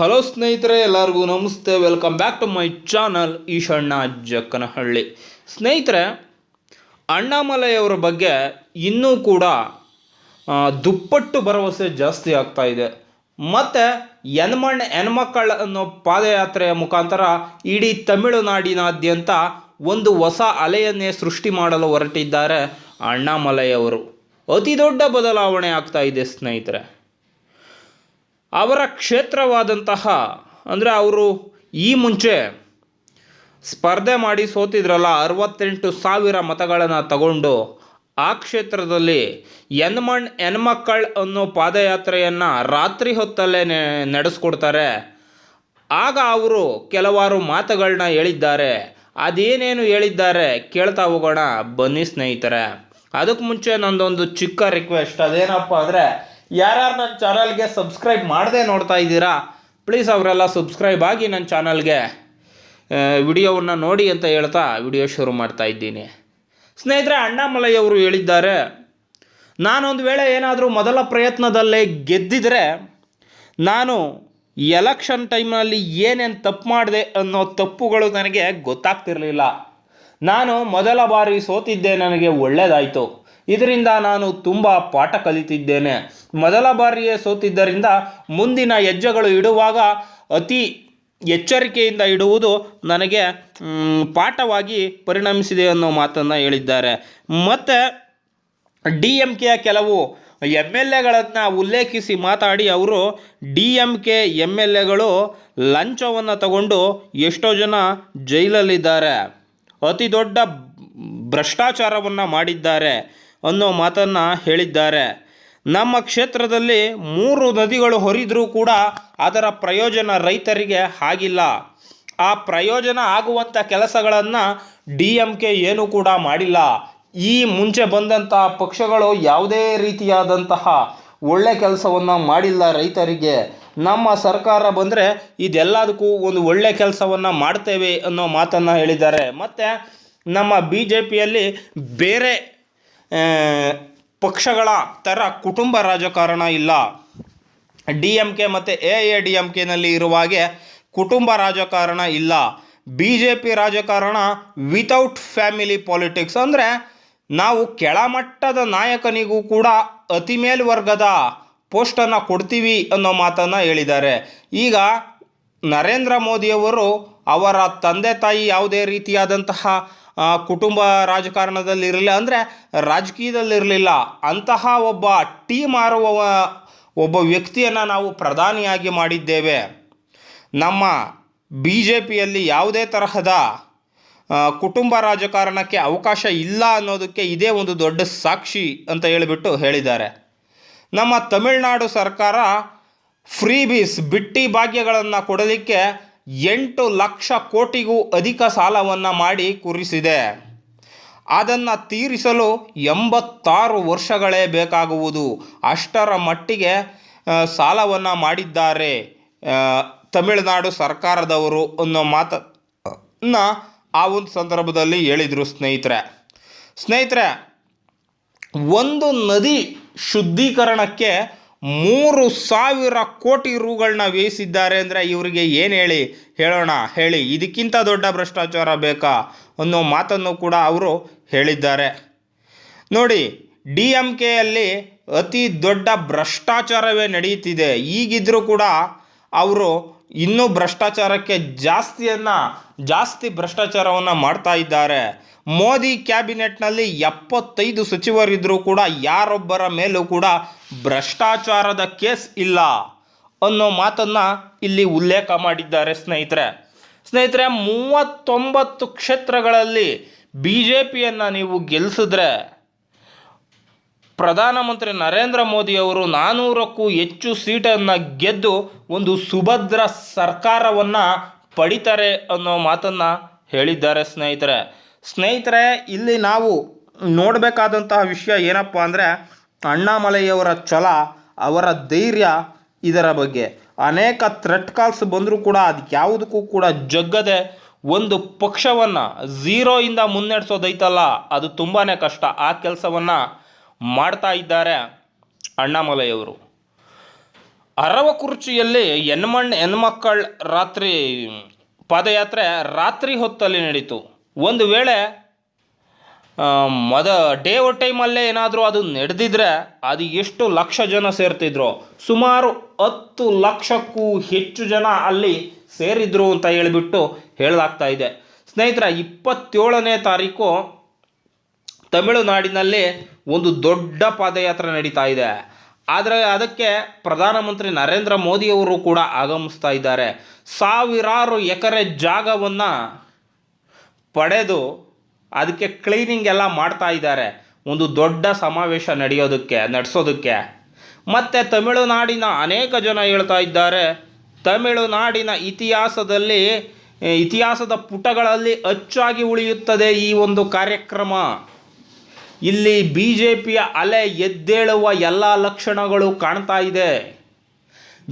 Hello ಸ್ನೇಹಿತರೆ, ಎಲ್ಲರಿಗೂ ನಮಸ್ತೆ. Welcome back to my channel Eshanna Jakkanahalli. ಸ್ನೇಹಿತರೆ, ಅಣ್ಣಾಮಲೈಯವರ ಬಗ್ಗೆ ಇನ್ನೂ ಕೂಡ ದುಪ್ಪಟ್ಟು ಭರವಸೆ ಜಾಸ್ತಿ ಆಗ್ತಾ ಇದೆ. ಮತ್ತು ಹೆಣ್ಮಣ್ಣ ಹೆಣ್ಮಕ್ಕಳ ಅನ್ನೋ ಪಾದಯಾತ್ರೆಯ ಮುಖಾಂತರ ಇಡೀ ತಮಿಳುನಾಡಿನಾದ್ಯಂತ ಒಂದು ಹೊಸ ಅಲೆಯನ್ನೇ ಸೃಷ್ಟಿ ಮಾಡಲು ಹೊರಟಿದ್ದಾರೆ ಅಣ್ಣಾಮಲೈಯವರು. ಅತಿ ದೊಡ್ಡ ಬದಲಾವಣೆ ಆಗ್ತಾ ಇದೆ ಸ್ನೇಹಿತರೆ. ಅವರ ಕ್ಷೇತ್ರವಾದಂತಹ, ಅಂದರೆ ಅವರು ಈ ಮುಂಚೆ ಸ್ಪರ್ಧೆ ಮಾಡಿ ಸೋತಿದ್ರಲ್ಲ, ಅರವತ್ತೆಂಟು ಸಾವಿರ ಮತಗಳನ್ನು ತಗೊಂಡು ಆ ಕ್ಷೇತ್ರದಲ್ಲಿ ಎನ್ಮಣ್ ಹೆಣ್ಮಕ್ಕಳ್ ಅನ್ನೋ ಪಾದಯಾತ್ರೆಯನ್ನು ರಾತ್ರಿ ಹೊತ್ತಲ್ಲೇ ನಡೆಸ್ಕೊಡ್ತಾರೆ. ಆಗ ಅವರು ಕೆಲವಾರು ಮಾತುಗಳನ್ನ ಹೇಳಿದ್ದಾರೆ. ಅದೇನೇನು ಹೇಳಿದ್ದಾರೆ ಕೇಳ್ತಾ ಹೋಗೋಣ, ಬನ್ನಿ ಸ್ನೇಹಿತರೆ. ಅದಕ್ಕೆ ಮುಂಚೆ ನಂದೊಂದು ಚಿಕ್ಕ ರಿಕ್ವೆಸ್ಟ್ ಅದೇನಪ್ಪ ಅಂದರೆ ಯಾರ್ಯಾರು ನನ್ನ ಚಾನಲ್ಗೆ ಸಬ್ಸ್ಕ್ರೈಬ್ ಮಾಡದೆ ನೋಡ್ತಾ ಇದ್ದೀರಾ ಪ್ಲೀಸ್ ಅವರೆಲ್ಲ ಸಬ್ಸ್ಕ್ರೈಬ್ ಆಗಿ ನನ್ನ ಚಾನಲ್ಗೆ ವಿಡಿಯೋವನ್ನು ನೋಡಿ ಅಂತ ಹೇಳ್ತಾ ವಿಡಿಯೋ ಶುರು ಮಾಡ್ತಾ ಇದ್ದೀನಿ. ಸ್ನೇಹಿತರೆ ಅಣ್ಣಾಮಲೈಯವರು ಹೇಳಿದ್ದಾರೆ, ನಾನೊಂದು ವೇಳೆ ಏನಾದರೂ ಮೊದಲ ಪ್ರಯತ್ನದಲ್ಲೇ ಗೆದ್ದಿದ್ರೆ, ನಾನು ಎಲೆಕ್ಷನ್ ಟೈಮ್ನಲ್ಲಿ ಏನೇನು ತಪ್ಪು ಮಾಡಿದೆ ಅನ್ನೋ ತಪ್ಪುಗಳು ನನಗೆ ಗೊತ್ತಾಗ್ತಿರಲಿಲ್ಲ. ನಾನು ಮೊದಲ ಬಾರಿ ಸೋತಿದ್ದೆ ನನಗೆ ಒಳ್ಳೆಯದಾಯಿತು ಇದರಿಂದ ನಾನು ತುಂಬ ಪಾಠ ಕಲಿತಿದ್ದೇನೆ. ಮೊದಲ ಬಾರಿಯೇ ಸೋತಿದ್ದರಿಂದ ಮುಂದಿನ ಹೆಜ್ಜೆಗಳು ಇಡುವಾಗ ಅತಿ ಎಚ್ಚರಿಕೆಯಿಂದ ಇಡುವುದು ನನಗೆ ಪಾಠವಾಗಿ ಪರಿಣಮಿಸಿದೆ ಅನ್ನೋ ಮಾತನ್ನು ಹೇಳಿದ್ದಾರೆ. ಮತ್ತು ಡಿ ಎಂ ಕೆಯ ಕೆಲವು ಎಂ ಎಲ್ ಎಗಳನ್ನು ಉಲ್ಲೇಖಿಸಿ ಮಾತಾಡಿ ಅವರು, D M K M L ಎಗಳು ಲಂಚವನ್ನು ತಗೊಂಡು ಎಷ್ಟೋ ಜನ ಜೈಲಲ್ಲಿದ್ದಾರೆ. ಅತಿ ದೊಡ್ಡ ಭ್ರಷ್ಟಾಚಾರವನ್ನು ಮಾಡಿದ್ದಾರೆ. ಅನ್ನೋ ಮಾತನ್ನು ಹೇಳಿದ್ದಾರೆ. ನಮ್ಮ ಕ್ಷೇತ್ರದಲ್ಲಿ ಮೂರು ನದಿಗಳು ಹೊರಿದರೂ ಕೂಡ ಅದರ ಪ್ರಯೋಜನ ರೈತರಿಗೆ ಆಗಿಲ್ಲ. ಆ ಪ್ರಯೋಜನ ಆಗುವಂಥ ಕೆಲಸಗಳನ್ನು ಡಿ ಎಂ ಕೆ ಏನೂ ಕೂಡ ಮಾಡಿಲ್ಲ. ಈ ಮುಂಚೆ ಬಂದಂತಹ ಪಕ್ಷಗಳು ಯಾವುದೇ ರೀತಿಯಾದಂತಹ ಒಳ್ಳೆ ಕೆಲಸವನ್ನು ಮಾಡಿಲ್ಲ ರೈತರಿಗೆ. ನಮ್ಮ ಸರ್ಕಾರ ಬಂದರೆ ಇದೆಲ್ಲದಕ್ಕೂ ಒಂದು ಒಳ್ಳೆ ಕೆಲಸವನ್ನು ಮಾಡ್ತೇವೆ ಅನ್ನೋ ಮಾತನ್ನು ಹೇಳಿದ್ದಾರೆ. ಮತ್ತು ನಮ್ಮ ಬಿ ಜೆ ಪಿಯಲ್ಲಿ ಬೇರೆ ಪಕ್ಷಗಳ ಥರ ಕುಟುಂಬ ರಾಜಕಾರಣ ಇಲ್ಲ. ಡಿ ಎಂ ಕೆ ಮತ್ತು ಎ ಎ ಡಿ ಎಂ ಕೆನಲ್ಲಿ ಇರುವ ಹಾಗೆ ಕುಟುಂಬ ರಾಜಕಾರಣ ಇಲ್ಲ. ಬಿ ಜೆ ಪಿ ರಾಜಕಾರಣ ವಿತೌಟ್ ಫ್ಯಾಮಿಲಿ ಪಾಲಿಟಿಕ್ಸ್ ಅಂದರೆ ನಾವು ಕೆಳಮಟ್ಟದ ನಾಯಕನಿಗೂ ಕೂಡ ಅತಿ ಮೇಲ್ವರ್ಗದ ಪೋಸ್ಟನ್ನು ಕೊಡ್ತೀವಿ ಅನ್ನೋ ಮಾತನ್ನು ಹೇಳಿದ್ದಾರೆ. ಈಗ ನರೇಂದ್ರ ಮೋದಿಯವರು ಅವರ ತಂದೆ ತಾಯಿ ಯಾವುದೇ ರೀತಿಯಾದಂತಹ ಕುಟುಂಬ ರಾಜಕಾರಣದಲ್ಲಿ ಇರಲಿಲ್ಲ ಅಂದರೆ ರಾಜಕೀಯದಲ್ಲಿರಲಿಲ್ಲ ಅಂತಹ ಒಬ್ಬ ಟೀ ಮಾರುವ ಒಬ್ಬ ವ್ಯಕ್ತಿಯನ್ನು ನಾವು ಪ್ರಧಾನಿಯಾಗಿ ಮಾಡಿದ್ದೇವೆ. ನಮ್ಮ ಬಿ ಜೆ ಪಿಯಲ್ಲಿ ಯಾವುದೇ ತರಹದ ಕುಟುಂಬ ರಾಜಕಾರಣಕ್ಕೆ ಅವಕಾಶ ಇಲ್ಲ ಅನ್ನೋದಕ್ಕೆ ಇದೇ ಒಂದು ದೊಡ್ಡ ಸಾಕ್ಷಿ ಅಂತ ಹೇಳಿಬಿಟ್ಟು ಹೇಳಿದ್ದಾರೆ. ನಮ್ಮ ತಮಿಳುನಾಡು ಸರ್ಕಾರ, ಫ್ರೀ ಬೀಸ್, ಬಿಟ್ಟಿ ಭಾಗ್ಯಗಳನ್ನು ಕೊಡಲಿಕ್ಕೆ ಎಂಟು ಲಕ್ಷ ಕೋಟಿಗೂ ಅಧಿಕ ಸಾಲವನ್ನು ಮಾಡಿ ಕುರಿಸಿದೆ. ಅದನ್ನು ತೀರಿಸಲು ಎಂಬತ್ತಾರು ವರ್ಷಗಳೇ ಬೇಕಾಗುವುದು. ಅಷ್ಟರ ಮಟ್ಟಿಗೆ ಸಾಲವನ್ನು ಮಾಡಿದ್ದಾರೆ ತಮಿಳುನಾಡು ಸರ್ಕಾರದವರು ಅನ್ನೋ ಮಾತನ್ನ ಆ ಒಂದು ಸಂದರ್ಭದಲ್ಲಿ ಹೇಳಿದರು ಸ್ನೇಹಿತರೆ. ಸ್ನೇಹಿತರೆ, ಒಂದು ನದಿ ಶುದ್ಧೀಕರಣಕ್ಕೆ ಮೂರು ಸಾವಿರ ಕೋಟಿ ರೂಗಳನ್ನ ವ್ಯಯಿಸಿದ್ದಾರೆ ಅಂದರೆ ಇವರಿಗೆ ಏನು ಹೇಳಿ? ಹೇಳೋಣ. ಹೇಳಿ. ಇದಕ್ಕಿಂತ ದೊಡ್ಡ ಭ್ರಷ್ಟಾಚಾರ ಬೇಕಾ? ಅನ್ನೋ ಮಾತನ್ನು ಕೂಡ ಅವರು ಹೇಳಿದ್ದಾರೆ. ನೋಡಿ, ಡಿ ಎಂ ಕೆಯಲ್ಲಿ ಅತಿ ದೊಡ್ಡ ಭ್ರಷ್ಟಾಚಾರವೇ ನಡೆಯುತ್ತಿದೆ. ಈಗಿದ್ರೂ ಕೂಡ ಅವರು ಇನ್ನೂ ಭ್ರಷ್ಟಾಚಾರಕ್ಕೆ ಜಾಸ್ತಿಯನ್ನು, ಜಾಸ್ತಿ ಭ್ರಷ್ಟಾಚಾರವನ್ನು ಮಾಡ್ತಾ ಇದ್ದಾರೆ. ಮೋದಿ ಕ್ಯಾಬಿನೆಟ್ನಲ್ಲಿ ಎಪ್ಪತ್ತೈದು ಸಚಿವರಿದ್ದರೂ ಕೂಡ ಯಾರೊಬ್ಬರ ಮೇಲೂ ಕೂಡ ಭ್ರಷ್ಟಾಚಾರದ ಕೇಸ್ ಇಲ್ಲ ಅನ್ನೋ ಮಾತನ್ನು ಇಲ್ಲಿ ಉಲ್ಲೇಖ ಮಾಡಿದ್ದಾರೆ ಸ್ನೇಹಿತರೆ. ಸ್ನೇಹಿತರೆ, ಮೂವತ್ತೊಂಬತ್ತು ಕ್ಷೇತ್ರಗಳಲ್ಲಿ ಬಿ ಜೆ ಪಿಯನ್ನು ನೀವು ಗೆಲ್ಲಿಸಿದ್ರೆ ಪ್ರಧಾನಮಂತ್ರಿ ನರೇಂದ್ರ ಮೋದಿಯವರು ನಾನ್ನೂರಕ್ಕೂ ಹೆಚ್ಚು ಸೀಟನ್ನು ಗೆದ್ದು ಒಂದು ಸುಭದ್ರ ಸರ್ಕಾರವನ್ನು ಪಡಿತಾರೆ ಅನ್ನೋ ಮಾತನ್ನು ಹೇಳಿದ್ದಾರೆ ಸ್ನೇಹಿತರೆ. ಸ್ನೇಹಿತರೆ, ಇಲ್ಲಿ ನಾವು ನೋಡಬೇಕಾದಂತಹ ವಿಷಯ ಏನಪ್ಪ ಅಂದರೆ ಅಣ್ಣಾಮಲೈಯವರ ಛಲ, ಅವರ ಧೈರ್ಯ ಇದರ ಬಗ್ಗೆ. ಅನೇಕ ಥ್ರೆಟ್ ಕಾಲ್ಸ್ ಬಂದರೂ ಕೂಡ ಅದಕ್ಕೆ ಯಾವುದಕ್ಕೂ ಕೂಡ ಜಗ್ಗದೆ ಒಂದು ಪಕ್ಷವನ್ನು ಝೀರೋಯಿಂದ ಮುನ್ನಡೆಸೋದೈತಲ್ಲ, ಅದು ತುಂಬಾ ಕಷ್ಟ. ಆ ಕೆಲಸವನ್ನು ಮಾಡ್ತಾ ಇದ್ದಾರೆ ಅಣ್ಣಾಮಲೈಯವರು. ಅರವಕುರ್ಚಿಯಲ್ಲಿ ಹೆಣ್ಮಣ್ಣು ಹೆಣ್ಮಕ್ಕಳ ರಾತ್ರಿ ಪಾದಯಾತ್ರೆ ರಾತ್ರಿ ಹೊತ್ತಲ್ಲಿ ನಡೀತು. ಒಂದು ವೇಳೆ ಮದ ಡೇ ಒ ಟೈಮಲ್ಲೇ ಏನಾದರೂ ಅದು ನಡೆದಿದ್ರೆ ಅದು ಎಷ್ಟು ಲಕ್ಷ ಜನ ಸೇರ್ತಿದ್ರು? ಸುಮಾರು ಹತ್ತು ಲಕ್ಷಕ್ಕೂ ಹೆಚ್ಚು ಜನ ಅಲ್ಲಿ ಸೇರಿದ್ರು ಅಂತ ಹೇಳಿಬಿಟ್ಟು ಹೇಳಲಾಗ್ತಾ ಇದೆ. ಸ್ನೇಹಿತರ, ಇಪ್ಪತ್ತೇಳನೇ ತಾರೀಕು ತಮಿಳುನಾಡಿನಲ್ಲಿ ಒಂದು ದೊಡ್ಡ ಪಾದಯಾತ್ರೆ ನಡೀತಾ ಇದೆ. ಆದರೆ ಅದಕ್ಕೆ ಪ್ರಧಾನಮಂತ್ರಿ ನರೇಂದ್ರ ಮೋದಿಯವರು ಕೂಡ ಆಗಮಿಸ್ತಾ ಇದ್ದಾರೆ. ಸಾವಿರಾರು ಎಕರೆ ಜಾಗವನ್ನು ಪಡೆದು ಅದಕ್ಕೆ ಕ್ಲೀನಿಂಗ್ ಎಲ್ಲ ಮಾಡ್ತಾ ಇದ್ದಾರೆ. ಒಂದು ದೊಡ್ಡ ಸಮಾವೇಶ ನಡೆಯೋದಕ್ಕೆ, ನಡೆಸೋದಕ್ಕೆ. ಮತ್ತು ತಮಿಳುನಾಡಿನ ಅನೇಕ ಜನ ಹೇಳ್ತಾ ಇದ್ದಾರೆ, ತಮಿಳುನಾಡಿನ ಇತಿಹಾಸದಲ್ಲಿ, ಇತಿಹಾಸದ ಪುಟಗಳಲ್ಲಿ ಅಚ್ಚಾಗಿ ಉಳಿಯುತ್ತದೆ ಈ ಒಂದು ಕಾರ್ಯಕ್ರಮ. ಇಲ್ಲಿ ಬಿ ಜೆ ಪಿಯ ಅಲೆ ಎದ್ದೇಳುವ ಎಲ್ಲ ಲಕ್ಷಣಗಳು ಕಾಣ್ತಾ ಇದೆ.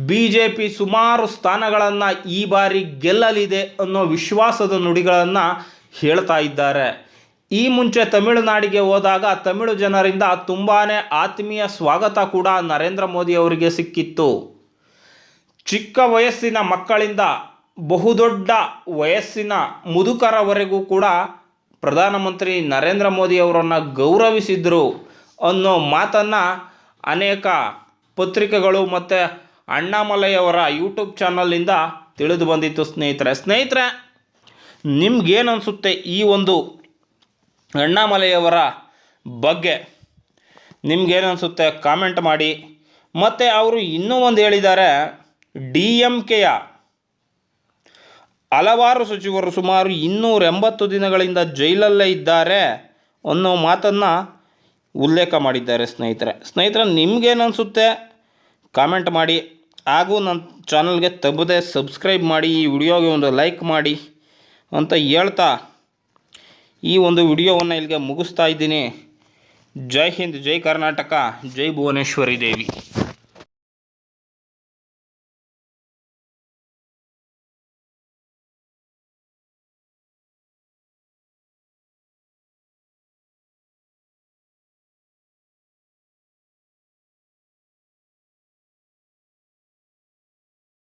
ಬಿ ಜೆ ಪಿ ಸುಮಾರು ಸ್ಥಾನಗಳನ್ನು ಈ ಬಾರಿ ಗೆಲ್ಲಲಿದೆ ಅನ್ನೋ ವಿಶ್ವಾಸದ ನುಡಿಗಳನ್ನು ಹೇಳ್ತಾ ಇದ್ದಾರೆ. ಈ ಮುಂಚೆ ತಮಿಳುನಾಡಿಗೆ ಹೋದಾಗ ತಮಿಳು ಜನರಿಂದ ತುಂಬಾ ಆತ್ಮೀಯ ಸ್ವಾಗತ ಕೂಡ ನರೇಂದ್ರ ಮೋದಿ ಅವರಿಗೆ ಸಿಕ್ಕಿತ್ತು. ಚಿಕ್ಕ ವಯಸ್ಸಿನ ಮಕ್ಕಳಿಂದ ಬಹುದೊಡ್ಡ ವಯಸ್ಸಿನ ಮುದುಕರವರೆಗೂ ಕೂಡ ಪ್ರಧಾನಮಂತ್ರಿ ನರೇಂದ್ರ ಮೋದಿ ಅವರನ್ನು ಗೌರವಿಸಿದರು ಅನ್ನೋ ಮಾತನ್ನು ಅನೇಕ ಪತ್ರಿಕೆಗಳು ಮತ್ತು ಅಣ್ಣಾಮಲೈಯವರ ಯೂಟ್ಯೂಬ್ ಚಾನಲಿಂದ ತಿಳಿದು ಬಂದಿತ್ತು ಸ್ನೇಹಿತರೆ. ಸ್ನೇಹಿತರೆ, ನಿಮ್ಗೇನು ಅನಿಸುತ್ತೆ ಈ ಒಂದು ಅಣ್ಣಾಮಲೈಯವರ ಬಗ್ಗೆ? ನಿಮ್ಗೇನು ಅನಿಸುತ್ತೆ? ಕಾಮೆಂಟ್ ಮಾಡಿ. ಮತ್ತು ಅವರು ಇನ್ನೂ ಒಂದು ಹೇಳಿದ್ದಾರೆ, ಡಿ ಎಂ ಕೆಯ ಹಲವಾರು ಸಚಿವರು ಸುಮಾರು ಇನ್ನೂರ ಎಂಬತ್ತು ದಿನಗಳಿಂದ ಜೈಲಲ್ಲೇ ಇದ್ದಾರೆ ಅನ್ನೋ ಮಾತನ್ನು ಉಲ್ಲೇಖ ಮಾಡಿದ್ದಾರೆ ಸ್ನೇಹಿತರೆ. ಸ್ನೇಹಿತರೆ ನಿಮ್ಗೇನು ಅನಿಸುತ್ತೆ ಕಾಮೆಂಟ್ ಮಾಡಿ. ಹಾಗೂ ನನ್ನ ಚಾನಲ್ಗೆ ತಬ್ಬದೆ ಸಬ್ಸ್ಕ್ರೈಬ್ ಮಾಡಿ, ಈ ವಿಡಿಯೋಗೆ ಒಂದು ಲೈಕ್ ಮಾಡಿ ಅಂತ ಹೇಳ್ತಾ ಈ ಒಂದು ವಿಡಿಯೋವನ್ನು ಇಲ್ಲಿಗೆ ಮುಗಿಸ್ತಾ ಇದ್ದೀನಿ. ಜೈ ಹಿಂದ್, ಜೈ ಕರ್ನಾಟಕ, ಜೈ ಭುವನೇಶ್ವರಿ ದೇವಿ.